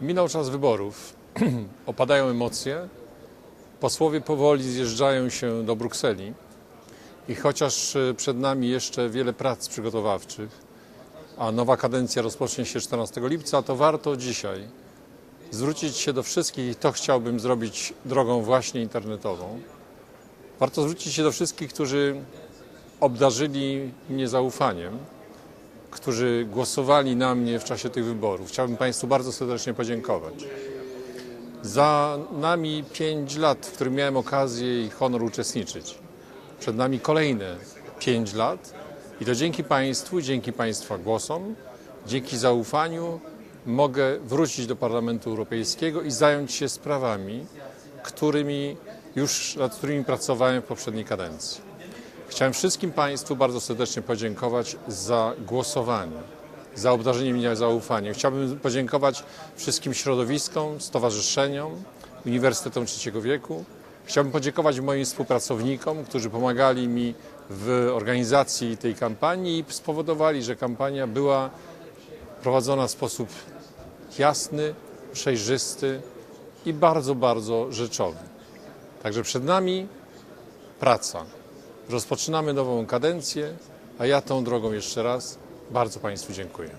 Minął czas wyborów, opadają emocje, posłowie powoli zjeżdżają się do Brukseli. I chociaż e, przed nami jeszcze wiele prac przygotowawczych, a nowa kadencja rozpocznie się 14 lipca, to warto dzisiaj zwrócić się do wszystkich i to chciałbym zrobić drogą właśnie internetową. Warto zwrócić się do wszystkich, którzy obdarzyli mnie zaufaniem, którzy głosowali na mnie w czasie tych wyborów. Chciałbym Państwu bardzo serdecznie podziękować. Za nami pięć lat, w których miałem okazję i honor uczestniczyć. Przed nami kolejne pięć lat i to dzięki Państwu, dzięki Państwa głosom, dzięki zaufaniu mogę wrócić do Parlamentu Europejskiego i zająć się sprawami, którymi już, nad którymi pracowałem w poprzedniej kadencji. Chciałem wszystkim Państwu bardzo serdecznie podziękować za głosowanie, za obdarzenie mnie zaufaniem. Chciałbym podziękować wszystkim środowiskom, stowarzyszeniom, Uniwersytetom Trzeciego Wieku. Chciałbym podziękować moim współpracownikom, którzy pomagali mi w organizacji tej kampanii i spowodowali, że kampania była prowadzona w sposób jasny, przejrzysty i bardzo, bardzo rzeczowy. Także przed nami praca. Rozpoczynamy nową kadencję, a ja tą drogą jeszcze raz bardzo Państwu dziękuję.